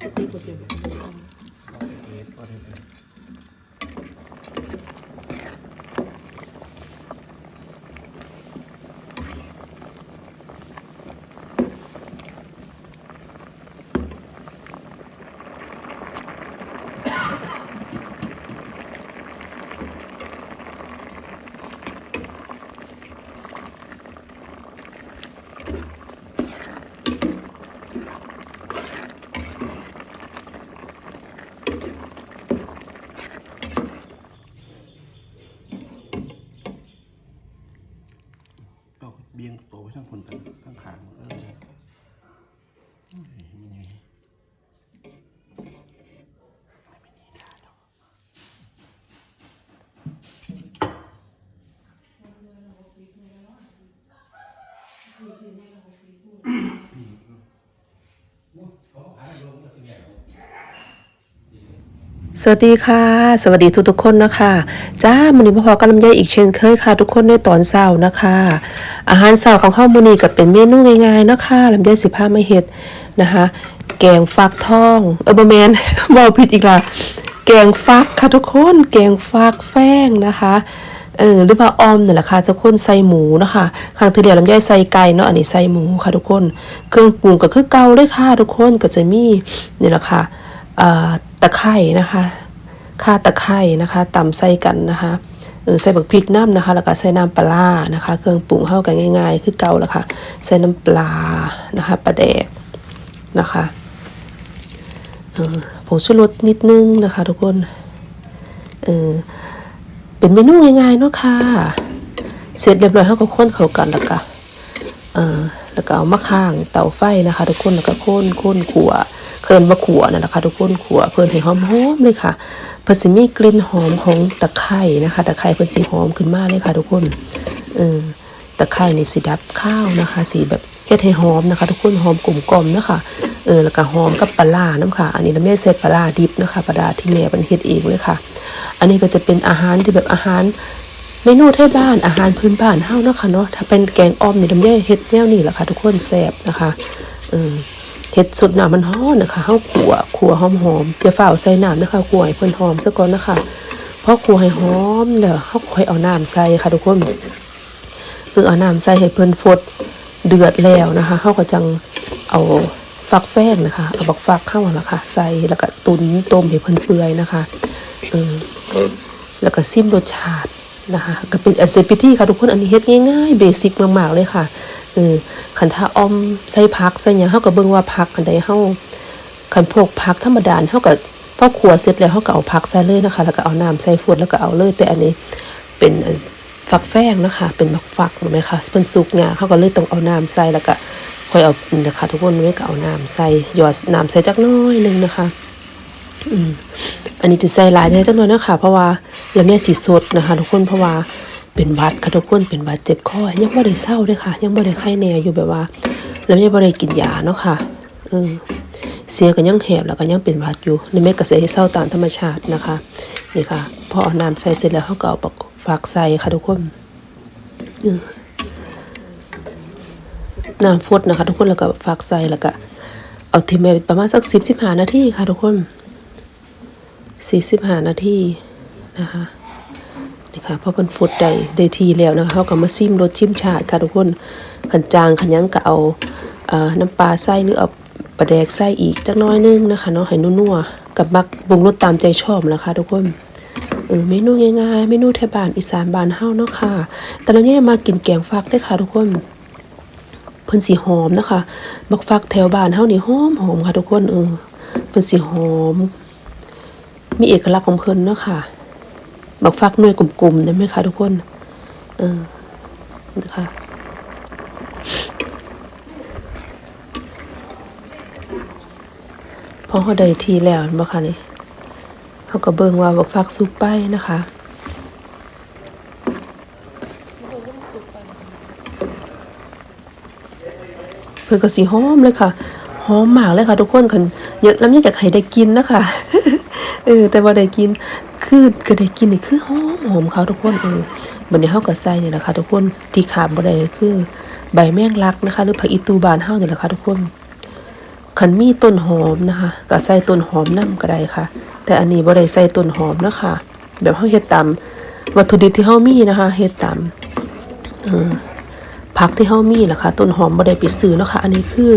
Ito po siya. สวัสดีค่ะ สวัสดีทุกทุกๆคนนะคะจ้ามันนี้พอๆกันลำไยอีกเช่นเคยค่ะทุกคนในตอนเช้านะคะ อาหารเช้าของข้าวมูนีก็เป็นเมนูง่ายๆนะคะลำไยสิผ้าไม่เห็ดนะคะ แกงฟักทองเออบะแมนบอกผิดอีกละแกงฟักค่ะทุกคนแกงฟักแป้งนะคะเออหรือว่าออมเนี่นแหละค่ะทุกคนใส่หมูนะคะครั้งที่เดียวลำไยใส่ไก่เนาะอันนี้ใส่หมูค่ะทุกคน เครื่องปรุงก็คือเกาเลยค่ะทุกคนก็จะมีนี่แหละค่ะ ตะไคร่นะคะข่าตะไคร่นะคะตำใส่กันนะคะเออใส่บักพริกน้ำนะคะแล้วก็ใส่น้ำปลานะคะ เครื่องปรุงเข้ากันง่าย ๆ คือเกาแหละค่ะใส่น้ำปลานะคะปลาแดกนะคะเออผงชูรสนิดนึงนะคะ ทุกคนเออเป็นเมนูง่ายๆเนาะค่ะเสร็จเรียบร้อยเขาก็ค้นเข้ากันแล้วก็เอ่อแล้วก็เอามาข้างเตาไฟนะคะ ทุกคนแล้วก็ค่นค่นขัว เคินมาขัวนั่นแหละค่ะทุกคนขัวเพิ่นให้หอมหอมเลยค่ะเพิ่นสิมีกลิ่นหอมของตะไคร่นะคะตะไคร่เพิ่นสิหอมขึ้นมากเลยค่ะทุกคนเออตะไคร่นี่สิดับข้าวนะคะ สีแบบเฮ็ดให้หอมนะคะ ทุกคนหอมกลมกลมนะคะเออแล้วก็หอมกับปลาร้าน้ำค่ะ อันนี้เราไม่ได้ใส่ปลาร้าดิบนะคะปลาร้าที่แม่เพิ่นเฮ็ดเองเลยค่ะ อันนี้ก็จะเป็นอาหารที่แบบอาหารเมนูไทยบ้านอาหารพื้นบ้านเฮานะคะเนาะถ้าเป็นแกงอ้อมนี่ดำแย่เฮ็ดแนวนี้แหละค่ะ ทุกคนแซ่บนะคะเออ เฮ็ดสุดน้ำมันฮ้อนนะคะเฮาวขัวขัวหอมๆจะฝ่าใส่น้ำนะคะขัวให้เพิ่นหอมซะก่อนนะคะเพอขัวให้หอมเด้อเฮาค่อยเอาน้ำใส่ค่ะทุกคนเออเอาน้ำใส่ให้เพิ่นฟดเดือดแล้วนะคะเฮาก็จังเอาฟักแป้งนะคะเอาบักฟักเข้าล่ะค่ะใส่แล้วก็ตุนต้มให้เพิ่นเปื่อยนะคะเออแล้วก็ซิมรสชาตินะคะก็เป็นอันเซปิตี้ค่ะทุกคนอันนี้เฮ็ดง่ายๆเบสิกมากๆเลยค่ะ เออคันถ้าอ้อมใส่ผักใส่หยังเฮาก็เบิ่งว่าผักอันใดเฮาคันพวกผักธรรมดาเฮาก็พอขัวเสร็จแล้วเฮาก็เอาผักใส่เลยนะคะ แล้วก็เอาน้ำใส่ฝดแล้วก็เอาเลยแต่อันนี้เป็นอันฟักแฟงนะคะ เป็นบักฟักเห็นไหมคะเพิ่นสุกงาเฮาก็เลยต้องเอาน้ำใส่แล้วก็ค่อยเอานี่นะคะ ทุกคนไม่ก็เอาน้ำใส่หยอดน้ำใส่จักน้อยหนึงนะคะอืมอันนี้จะใส่หลายได้จังหน่อยนะคะเพราะว่าแล้วเนี่ยสีสดนะคะ ทุกคนเพราะว่า เป็นวัดค่ะทุกคนเป็นวัดเจ็บคอยังไม่ได้เศร้าด้วยค่ะ ยังไม่ได้ไข้แน่อยู่แบบว่า แล้วยังไม่ได้กินยาเนาะค่ะเออเสียก็ยังแหบแล้วก็ยังเป็นวัดอยู่นี่แม่ก็ใส่ให้เศร้าตามธรรมชาตินะคะนี่ค่ะพอเอาน้ำใส่เสร็จแล้วเขาก็เอาปักฝากใส่ค่ะทุกคนน้ำฟดนะคะ ทุกคนแล้วก็ฝากใส่แล้วก็เอาทิ้งไว้ประมาณสักสิบสิบห้านาทีค่ะทุกคนสี่สิบห้านาทีนะคะ นี่ค่ะเพราะมันฟุดได้ได้ทีแล้วนะคะเขาก็มาซิมรสชิมชาติค่ะทุกคนขันจางขันยังก็เอาเอ่อน้ำปลาใส่หรือเอาปลาแดกใส่อีกจักน้อยนึงนะคะเนาะให้นัวๆกับมักปรุงรสตามใจชอบนะคะทุกคนเออเมนูง่ายๆเมนูไทยบ้านอีสานบ้านเฮาเนาะค่ะ แต่เราเนี่ยมากินแกงฟักได้ค่ะทุกคนเพิ่นสีหอมนะคะบักฟักแถวบ้านเฮานี่หอมหอมค่ะทุกคนเออเพิ่นสีหอม มีเอกลักษณ์ของเพิ่นเนาะค่ะ บักฟักหน่วยกลมๆได้ไหมคะทุกคน เออนะคะพอเขาได้ทีแล้วนบ่คะนี่เขาก็เบิ่งว่าบักฟักสุกไปนะคะเพื่อก็สีหอมเลยค่ะหอมมากเลยค่ะ ทุกคนคันเยอะแล้วยังอยากให้ได้กินนะคะเออแต่ว่าได้กิน คือก็ได้กินนี่คือหอมหอมเขาทุกคนเออบัดนี้เฮาก็ใส่นี่แหละค่ะทุกคนที่ขาดบ่ได้คือ ใบแมงลักนะคะ หรือผักอีตูบานเฮาเนี่แหละค่ะทุกคนคันมีต้นหอมนะคะก็ใส่ต้นหอมนํก็ได้ค่ะ แต่อันนี้บ่ได้ใส่ต้นหอมนะคะแบบเฮาเฮ็ดตามวัตถุดิบที่เฮามีนะคะเฮ็ดตามเออผักที่เฮามีล่ะค่ะต้นหอมบ่ได้ไปซื้อแล้วค่ะ อันนี้คือ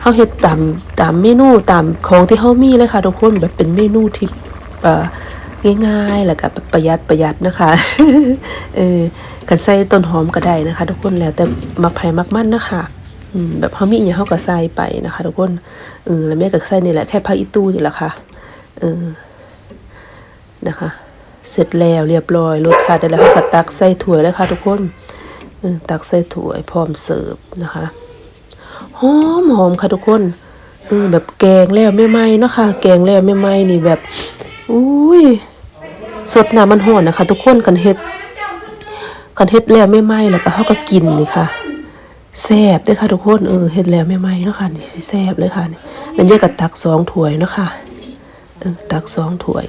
เฮาเฮ็ดตามตามเมนูตามของที่เฮามีเลยค่ะ ทุกคนแบบเป็นเมนูที่เอ่อ ง่ายๆ แล้วก็ประหยัดประหยัดนะคะ เออกันใส่ต้นหอมก็ได้นะคะ ทุกคนแล้วแต่มักไผมักมันนะคะอืมแบบเฮามีอหยังเฮาก็ใส่ไปนะคะ ทุกคนเออแล้วแม่ก็ใส่นี่แหละแค่ผักอีตู้นี่แหละค่ะเออนะคะ เสร็จแล้วเรียบร้อยรสชาติได้แล้วก็ตักใส่ถ้วยแล้วค่ะ ทุกคนเออตักใส่ถ้วยพร้อมเสิร์ฟนะคะหอมหอมค่ะทุกคนเออแบบแกงแล้วไม่ไหม้เนาะค่ะแกงแล้วไม่ไหม้นี่แบบอุ้ย สดน้ำมันหอนนะคะ ทุกคนกันเฮ็ดกันเฮ็ดแล้วไม่ไหม้แล้วก็เฮาก็กินนี่ค่ะแซ่บด้วยค่ะทุกคนเออเฮ็ดแล้วไม่ไหม้เนาะค่ะนี่สิแซ่บเลยค่ะนี่แล้วเนี่ยก็ตักสองถ้วยเนาะค่ะเออตักสองถ้วย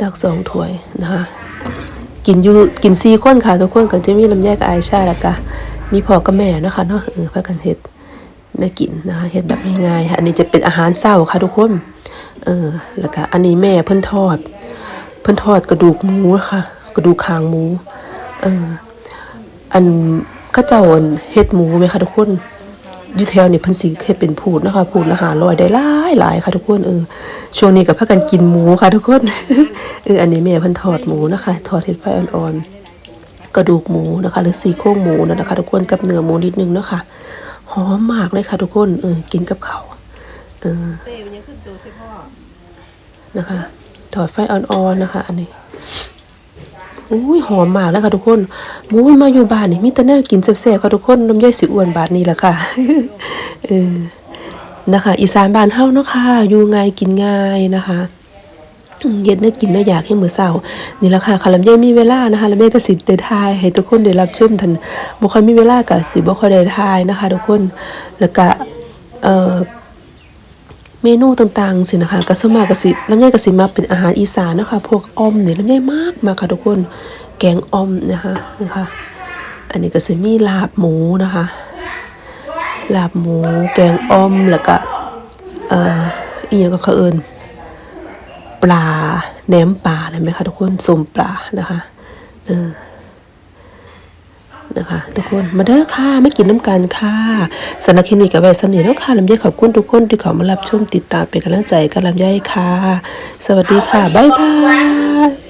ตักสองถ้วยนะคะกินอยู่กินสี่คนค่ะทุกคนก็จะมีลำไยกับไอชาแล้วก็มีพ่อกับแม่นะคะเนาะเออพากันเฮ็ดได้กินนะคะเฮ็ดแบบง่ายๆค่ะอันนี้จะเป็นอาหารเช้าค่ะทุกคน เออ แล้วก็อันนี้แม่เพิ่นทอด เพิ่นทอดกระดูกหมูค่ะ กระดูกคางหมู เออ อันข้าเจ้าอันเฮ็ดหมูไหมคะทุกคนอยู่แถวนี่เพิ่นสิเฮ็ดเป็นพูดนะคะพูดละ500ได้หลายหลายค่ะทุกคนเออช่วงนี้ก็พากันกินหมูค่ะทุกคนเอออันนี้แม่เพิ่นทอดหมูนะคะ ทอดเฮ็ดไฟอ่อนๆกระดูกหมูนะคะ หรือซี่โครงหมูนะคะ ทุกคนกับเนื้อหมูนิดนึงเนาะค่ะหอมมากเลยค่ะทุกคนเออกินกับเขาเออ นะคะ ถอดไฟอ่อนๆนะคะ อันนี้อุ้ยหอมมากแล้วค่ะทุกคนมูยมาอยู่บ้านนี่มีแต่แนวกินแซ่บๆค่ะทุกคนน้ำย่อยสิอ้วนบาทนี้แหละค่ะเออนะคะ อีสานบ้านเฮาเนาะค่ะอยู่ง่ายกินง่ายนะคะเย็นเนื้อกินเนื้ออยากให้มือเช้านี่แหละค่ะค่ะลำไยมีเวลานะคะลำไยก็สิได้ทายให้ทุกคนได้รับชมทันบ่ค่อยมีเวลาก็สิบ่ค่อยได้ทายนะคะ ทุกคนแล้วก็เอ่อ เมนูต่างๆสินะคะกะสมากกะสิลำไยกระสิมาเป็นอาหารอีสานนะคะพวกออมเนี่ยลำไยมากมากค่ะทุกคน แกงออมนะคะนะคะ อันนี้ก็สิมีลาบหมูนะคะลาบหมู แกงออมแล้วก็เอ่ออีหยังก็เขาเอิ้นปลาแหนมปลานไหมคะทุกคนสมปลานะคะเออ นะคะ ทุกคนมาเด้อค่ะไม่กินน้ำกันค่ะสนักคลินิกกับไวสนิทแล้วค่ะลำไยขอบคุณทุกคนที่ขอมารับชมติดตามเป็นกำลังใจกับลำไยค่ะ สวัสดีค่ะ บ๊ายบาย